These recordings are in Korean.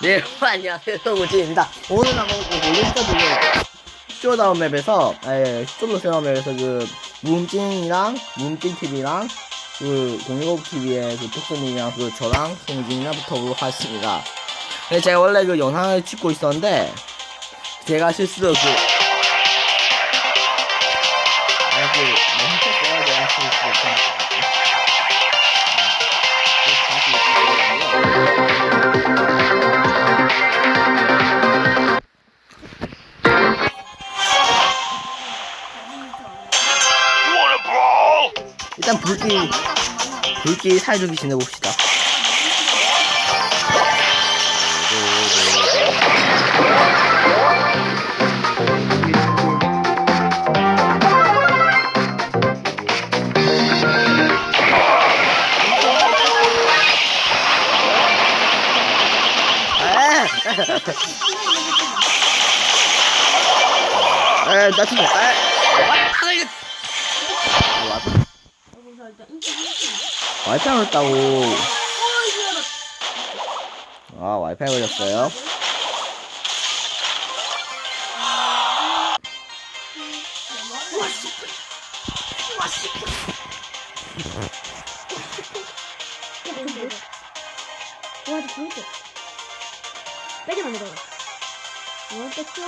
네, 안녕하세요. 우진입니다. 오늘 한번 올리스터블루 쇼다운 맵에서, 에, 쇼도 쇼다운 맵에서 그, 무음찡이랑, 무음찡TV랑, 그, 019TV의 그 톡스님이랑 그 저랑 송진이랑 붙어보도록 하겠습니다. 근데 제가 원래 그 영상을 찍고 있었는데, 제가 실수로 그, 아, 그, 불길 불길 사이좋게 지내봅시다. 에, 나 지금, 에, 와, 와이파이 걸렸다고. 아, 와이파이 걸렸어요? 와, 저 재밌어. 빼지 마, 이거. 어, 뺐죠?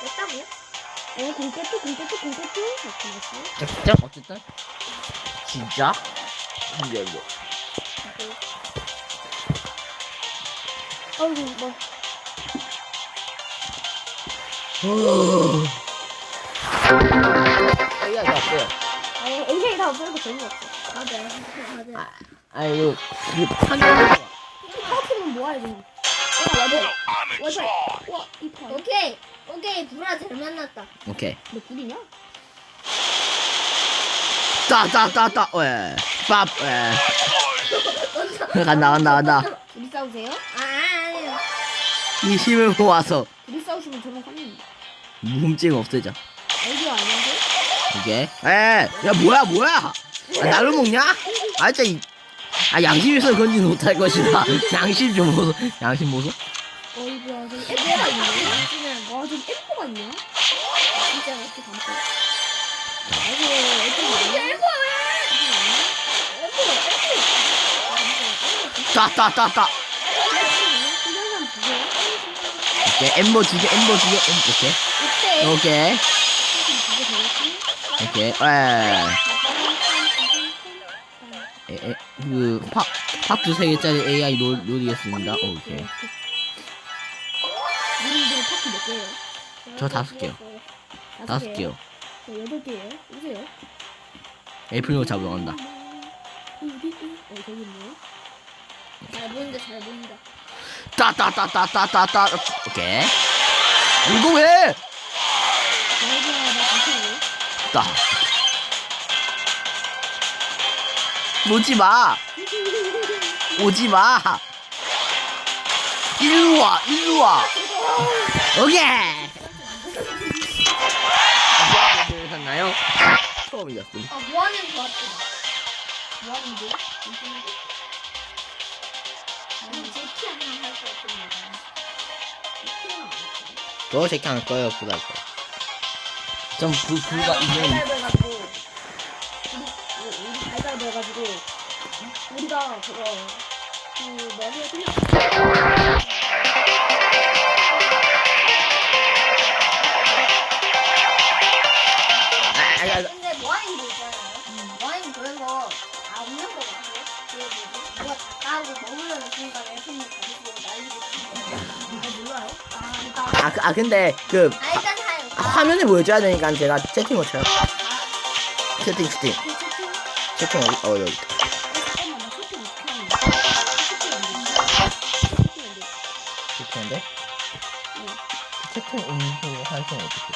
뺐다고요? 어, 공 뺐죠, 공 뺐죠, 공 뺐죠? 이렇게 했어요. 진짜? 어쨌든. 진짜? 이게 뭐. 어이구, 뭐. AI 가 없어요. 아, 인생이 다 없어서 재미없어. 맞아요. 맞아요. 아, 아이고, 이게 판정이 파워팀은 모아야 돼. 와, 와봐. 와봐. 와, 이 파. 오케이 오케이 불아 잘 만났다 오케이. 너 굴이냐? 따, 따, 따, 따, 왜. 밥, 왜. 간다, 간다, 간다. 둘이 싸우세요? 아 아니요 이 힘을 모아서 둘이 싸우시면 저는 화냅니다. 무흠증 없애자. 어디요, 안녕하세요? 이게. 에, 야, 뭐야, 뭐야. 아, 나를 먹냐? 아, 진짜, 이, 아, 양심에서 건지 못할 것이다. 양심 좀 보소. 양심 보소. 어이구야, 저기 엠버가 있네. 와, 저기 엠버가 있냐? 진짜 어떻게 감고. 따, 따, 따, 따. 훈련산 부서요? 오케이, 엠버 두 개, 엠버 두 개, 엠, 오케이. 오케이. 오케이, 에. 에, 에, 그, 팍, 팍두 세 개짜리 AI 노, 노리겠습니다. 오케이. 저 다섯 개요. 다섯 개요. 저 여덟 개예요. 오세요. 애플로 잡으러 간다. 어디? 어 저기 있네. 잘 보인다 잘 보인다 따, 따, 따, 따, 따, 따, 따. 오케이. 이거 왜? 자기야 나 괜찮아요? 따. 오지 마. 오지 마. 일로 와, 일로 와. 오케이. 무슨 하셨나요? 처음 이겼습니다. 아 뭐하는 좋았다 뭐하는데 아니 제키 하나 할것 같은데 저 제키 할 거예요, 부할 거예요. 좀 불, 불가 있는. 해가지고 우리 해가지고 우리가 그거 그 머리에 그냥 아, 근데 그 아 일단 화면에 보여줘야 되니까 제가 채팅을 쳐요. 채팅, 채팅. 채팅 어디, 어, 여기. 있다. 돼. 채팅인데? 채팅 음소 활성 어떻게?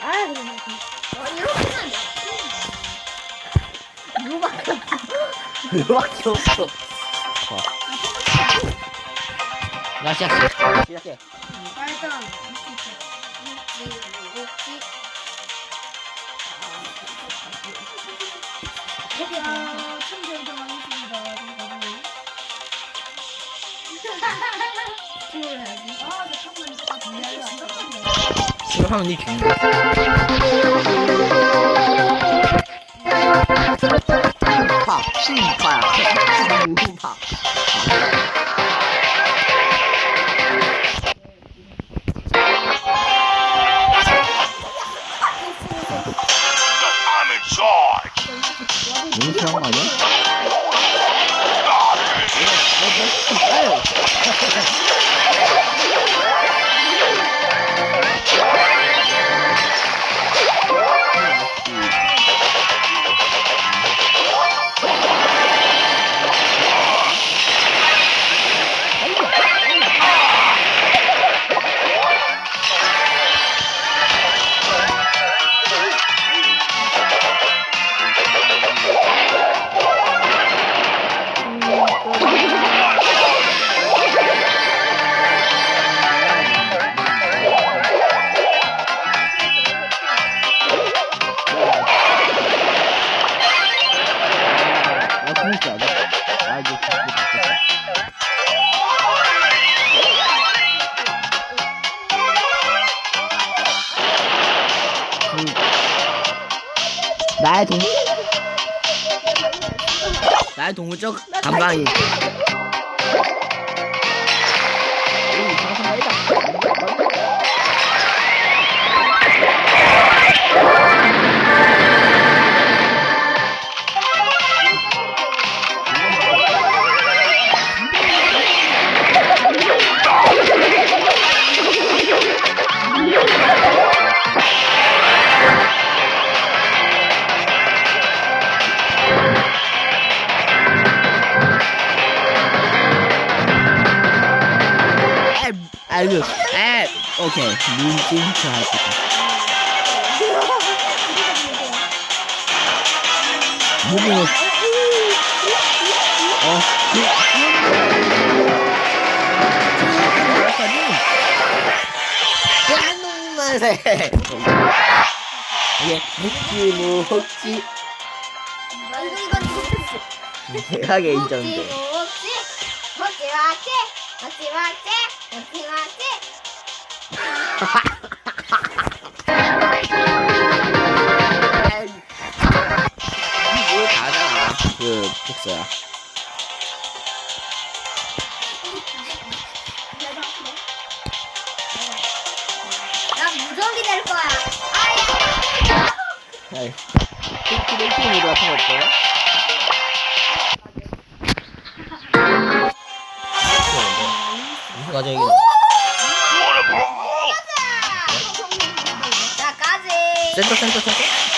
아 그래. 어, 이렇게 하면 그거밖에 없어. 어. 나 시작해. 시작해. 빨간 아, 참 잘당하겠습니다. 스티로를 해야지. 아, 잠깐만, 잠깐만. 미안해, 잠깐만요. 싫어하면 니 죽는 거야. 파, 신파야. 신파. 동물적 감각이 오케이, 문진트 할 거다. 무빙을, 어, 그, 한놈만세 이게 묵지 묵지 아, 이거, 이건 이거 대 그 복서야 난 무적이 될 거야. 아이 핑크 핑크 같은 거 없어요? 무슨 Wanna 나까지. 센터 센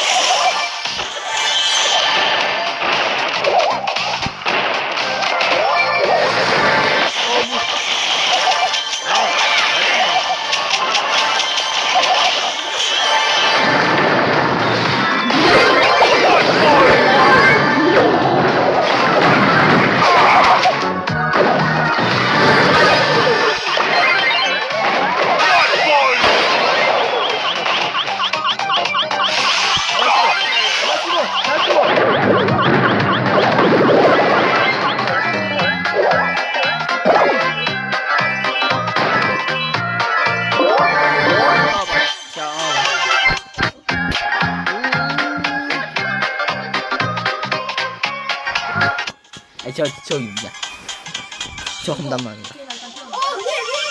저 저기입니다. 저 험담만이다 어, 위에, 위에,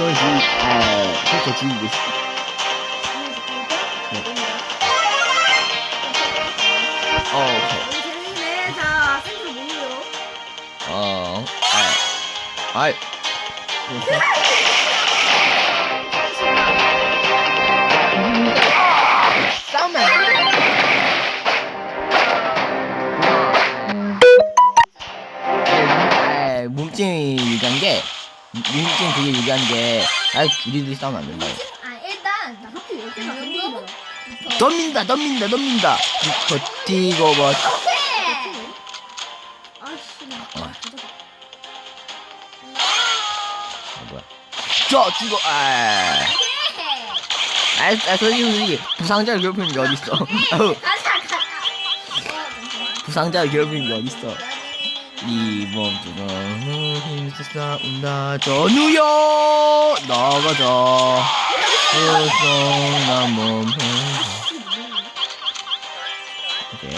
지금 아 그렇게 죽이고 싶어 어 오케이 재밌네. 자, 센트로 모이요. 어 아이 아이 몸집이 유리한 게 몸집 되게 유리한 게 아, 우리들이 싸우면 안 된다고. 아 일단 나 학교 열 개가 넘는 덤민다 덤민다 덤민다 버티고 뭐 아씨, 나 어. 가져가. 아, 뭐야. 저 죽어 아. 아, 아, 솔직히, 솔직히, 부상자를 괴롭히는 게 어딨어. 아우, 가자 가자. 부상자를 괴롭히는 게 어딨어. 이 몸뚱아, 힘써 싸운다, 전우여! 나가자. 난 몸을. 오케이.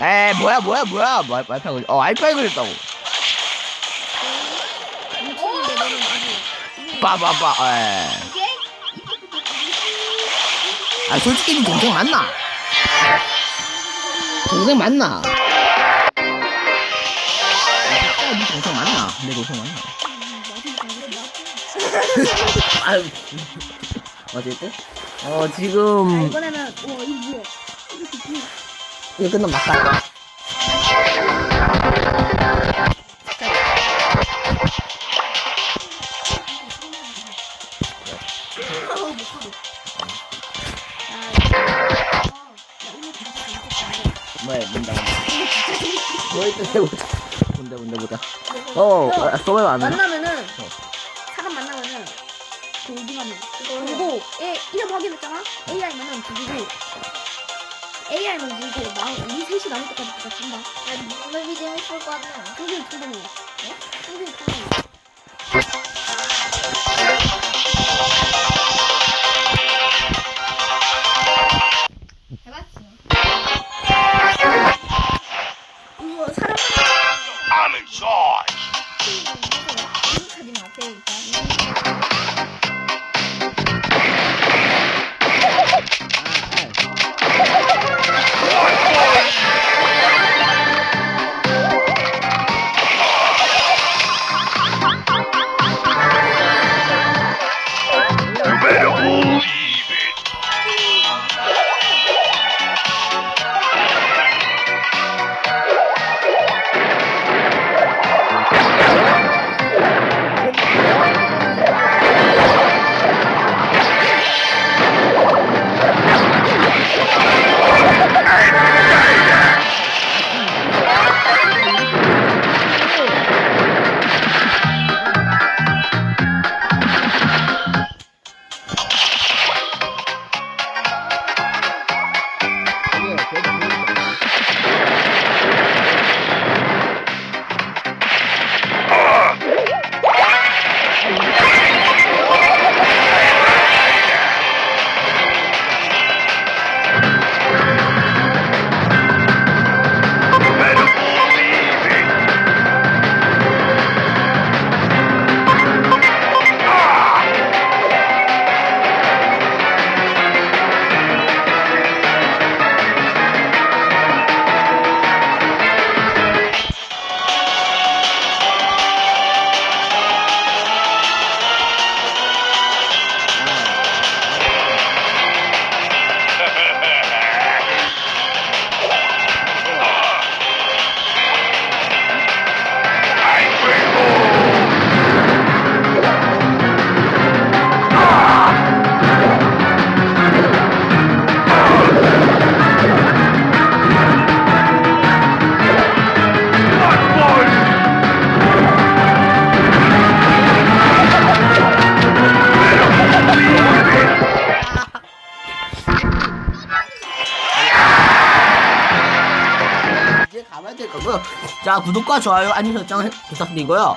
에, 뭐야, 뭐야, 뭐야. 말, 말파 걸, 어, 알파 걸렸다고. 뭉치는데 너는 아직. 빠바바, 에. 이게 아, 솔직히 니 동생 맞나? 동생 맞나? 아, 니 동생 맞나? 내 동생 맞나? 아유. 어쨌든. 어, 자, 지금, 이번에는, 와, 이거 뭐야. 이거 끝나면 막다. 뭐 있다, 해보자. 뭔데, 뭔데, 보자. 어, 아, 소매 안 나. 만나면은, 사람 만나면은, 돌기만 해. 그리고, 애, 이름 확인했잖아? AI면은 죽이고, AI만 죽이고, 나, 우리 셋이 남을 때까지 다 죽는다. 야 무슨 맵이 재밌을 거 같아 평균 평균이. 이거 사람 I'm in charge. 사진 앞에 일단. 자, 구독과 좋아요, 알림 설정 부탁드리고요.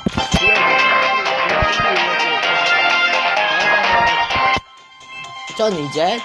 저는 이제